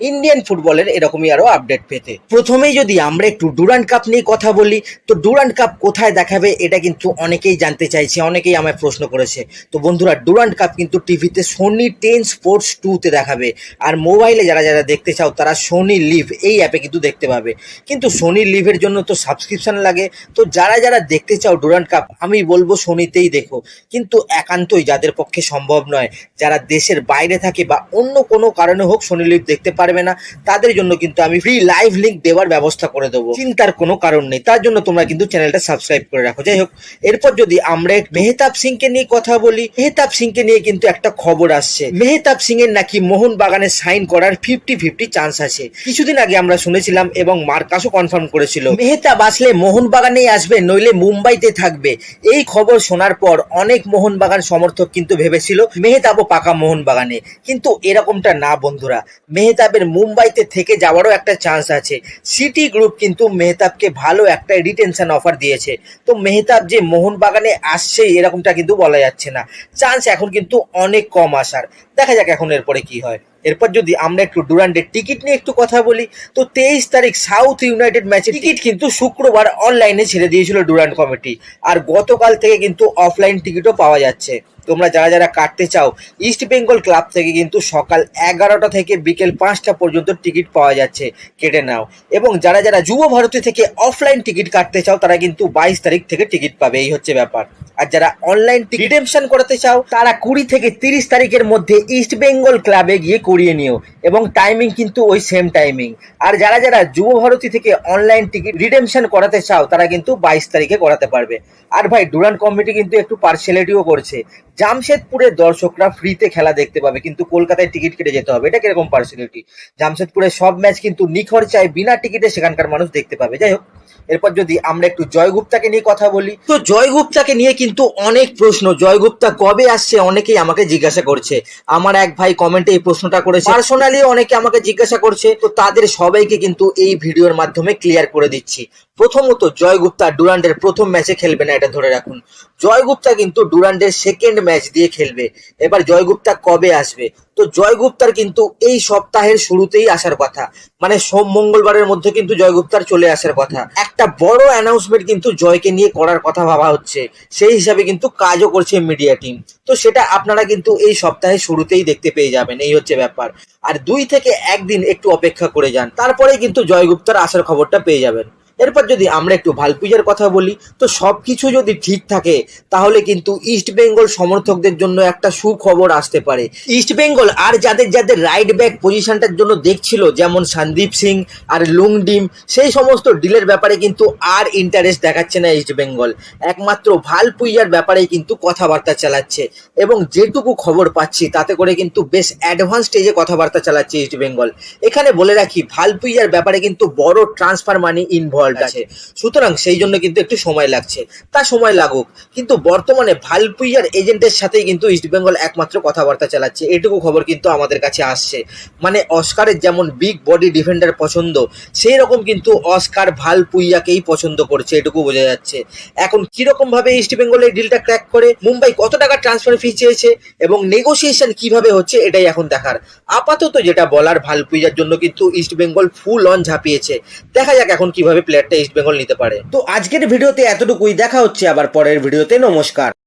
Indian ফুটবলের এরকমই আরও আপডেট পেতে। প্রথমেই যদি আমরা একটু ডুরান্ড কাপ নিয়ে কথা বলি, তো ডুরান্ড কাপ কোথায় দেখাবে এটা কিন্তু অনেকেই জানতে চাইছে, অনেকেই আমায় প্রশ্ন করেছে। তো বন্ধুরা ডুরান্ড কাপ কিন্তু টিভিতে সোনি টেন স্পোর্টস টুতে দেখাবে। আর মোবাইলে যারা যারা দেখতে চাও, তারা সোনি লিভ এই অ্যাপে কিন্তু দেখতে পাবে। কিন্তু সোনি লিভের জন্য তো সাবস্ক্রিপশন লাগে। তো যারা যারা দেখতে চাও ডুরান্ড কাপ আমি বলব সোনিতেই দেখো। কিন্তু একান্তই যাদের পক্ষে সম্ভব নয়, যারা দেশের বাইরে থাকে বা অন্য কোনো কারণে হোক সোনি লিভ দেখতে পারবে না, তাদের জন্য কিন্তু আমি ফ্রি লাইভ লিঙ্ক দেওয়ার ব্যবস্থা করে দেবো। চিন্তার কোনো কারণ নেই, তার জন্য তোমরা কিন্তু চ্যানেলটা সাবস্ক্রাইব করে রাখো। যাই হোক, এরপর যদি আমরা মেহতাব সিংকে নিয়ে কথা বলি, মেহতাব সিংকে নিয়ে কিন্তু একটা খবর আসছে। মেহতাব সিং এর নাকি মোহন বাগানে সাইন করার ফিফটি ফিফটি চান্স আছে। কিছুদিন আগে আমরা শুনেছিলাম এবং মার্কাসও কনফার্ম করেছিল। মেহতাব আসলে মোহন বাগানেই আসবে, নইলে মুম্বাইতে থাকবে। এই খবর শোনার পর অনেক মোহনবাগান সমর্থক কিন্তু ভেবেছিল, মেহতাবও পাকা মোহনবাগানে। কিন্তু এরকমটা না, বন্ধুরা। মেহতাবের মুম্বাইতে থেকে যাওয়ারও একটা চান্স আছে। সিটি গ্রুপ কিন্তু মেহতাবকে ভালো একটা রিটেনশন অফার দিয়েছে। তো মেহতাব যে মোহনবাগানে আসছেই, এরকমটা কিন্তু বলা যাচ্ছে না। চান্স এখন কিন্তু অনেক কম আসার। দেখা যাক এখন এরপরে কি হয়। এরপর যদি আমরা একটু ডুরান্ডের টিকিট নিয়ে একটু কথা বলি তো তেইশ তারিখ সাউথ ইউনাইটেড ম্যাচের টিকিট। কিন্তু শুক্রবার অনলাইনে ছেড়ে দিয়েছিল ডুরান্ড কমিটি। আর গতকাল থেকে কিন্তু অফলাইন টিকিটও পাওয়া যাচ্ছে। তোমরা যারা যারা কাটতে চাও ইস্ট বেঙ্গল ক্লাব থেকে কিন্তু সকাল এগারোটা থেকে বিকেল পাঁচটা পর্যন্ত টিকিট পাওয়া যাচ্ছে কেটে নাও। এবং যারা যারা যুব ভারতী থেকে অফলাইন টিকিট কাটতে চাও তারা কিন্তু বাইশ তারিখ থেকে টিকিট পাবে এই হচ্ছে ব্যাপার। আর যারা অনলাইন রিডেমশন করাতে চাও তারা কুড়ি থেকে তিরিশ তারিখের মধ্যে ইস্ট বেঙ্গল ক্লাবে গিয়ে করিয়ে নিও। এবং টাইমিং কিন্তু ওই সেম টাইমিং আর যারা যারা যুব ভারতী থেকে অনলাইন টিকিট রিডেমশন করাতে চাও, তারা কিন্তু বাইশ তারিখে করাতে পারবে। আর ভাই ডুরান কমিটি কিন্তু একটু পার্সিয়ালিটিও করছে। জামশেদপুরের দর্শকরা ফ্রিতে খেলা দেখতে পাবে, কিন্তু কলকাতায় টিকিট কেটে যেতে হবে। এটা কীরকম পার্সোনালিটি জামশেদপুরের সব ম্যাচ কিন্তু নিখরচায় বিনা টিকিটে সেখানকার মানুষ দেখতে পাবে। যাই হোক, এরপর যদি আমরা একটু জয়গুপ্তাকে নিয়ে কথা বলি, তো জয়গুপ্তাকে নিয়ে কিন্তু অনেক প্রশ্ন। জয়গুপ্তা কবে আসছে? অনেকেই আমাকে জিজ্ঞাসা করছে। আমার এক ভাই কমেন্টে এই প্রশ্নটা করেছে। পার্সোনালি অনেকে আমাকে জিজ্ঞাসা করছে। তো তাদের সবাইকে কিন্তু এই ভিডিওর মাধ্যমে ক্লিয়ার করে দিচ্ছি। প্রথমত জয়গুপ্তা ডুরান্ডের প্রথম ম্যাচে খেলবে না, এটা ধরে রাখুন। জয়গুপ্তা কিন্তু ডুরান্ডের সেকেন্ড ম্যাচ দিয়ে খেলবে। এবার জয়গুপ্তা কবে আসবে? তো জয়গুপ্তার কিন্তু এই সপ্তাহের শুরুতেই আসার কথা। মানে সোম মঙ্গলবারের মধ্যে কিন্তু জয়গুপ্তার চলে আসার কথা। একটা বড় অ্যানাউন্সমেন্ট কিন্তু জয়কে নিয়ে করার কথা ভাবা হচ্ছে। সেই হিসাবে কিন্তু কাজও করছে মিডিয়া টিম তো সেটা আপনারা কিন্তু এই সপ্তাহের শুরুতেই দেখতে পেয়ে যাবেন। এই হচ্ছে ব্যাপার। আর দুই থেকে একদিন একটু অপেক্ষা করে যান। তারপরে কিন্তু জয়গুপ্তার আসার খবরটা পেয়ে যাবেন। এরপর যদি আমরা একটু ভালপুজার কথা বলি, তো সব কিছু যদি ঠিক থাকে, তাহলে কিন্তু ইস্ট বেঙ্গল সমর্থকদের জন্য একটা সুখবর আসতে পারে। ইস্ট বেঙ্গল আর যাদের যাদের রাইট ব্যাক পজিশনটার জন্য দেখছিল, যেমন সন্দীপ সিং আর লুংডিম সেই সমস্ত ডিলের ব্যাপারে কিন্তু আর ইন্টারেস্ট দেখাচ্ছে না ইস্ট বেঙ্গল একমাত্র ভালপুইয়ার ব্যাপারে কিন্তু কথাবার্তা চালাচ্ছে। এবং যেটুকু খবর পাচ্ছি, তাতে করে কিন্তু বেশ অ্যাডভান্স স্টেজে কথাবার্তা চালাচ্ছে ইস্ট বেঙ্গল এখানে বলে রাখি ভালপুইয়ার ব্যাপারে কিন্তু বড় ট্রান্সফার মানি ইনভলভ আছে। সুতরাং সেই জন্য কিন্তু একটু সময় লাগছে। তা সময় লাগুক। কিন্তু বর্তমানে ভালপুইয়ার এজেন্টের সাথেই কিন্তু ইস্টবেঙ্গল একমাত্র কথাবার্তা চালাচ্ছে। এটুকু খবর কিন্তু আমাদের কাছে আসছে। মানে অস্কারের যেমন বিগ বডি ডিফেন্ডার পছন্দ সেই রকম কিন্তু অস্কার ভালপুইয়াকেই পছন্দ করছে এটুকু বোঝা যাচ্ছে। এখন কীরকম ভাবে ইস্টবেঙ্গল এই ডিলটা ক্র্যাক করে মুম্বাই কত টাকা ট্রান্সফার ফি চেয়েছে এবং নেগোসিয়েশন কীভাবে হচ্ছে এটাই এখন দেখার। আপাতত যেটা বলার ভালপুইয়ার জন্য কিন্তু ইস্টবেঙ্গল ফুল অন ঝাঁপিয়েছে। দেখা যাক এখন কীভাবে প্লেয়ারটা ইস্ট বেঙ্গল নিতে পারে। তো আজকের ভিডিওতে এতটুকুই। দেখা হচ্ছে আবার পরের ভিডিওতে। নমস্কার।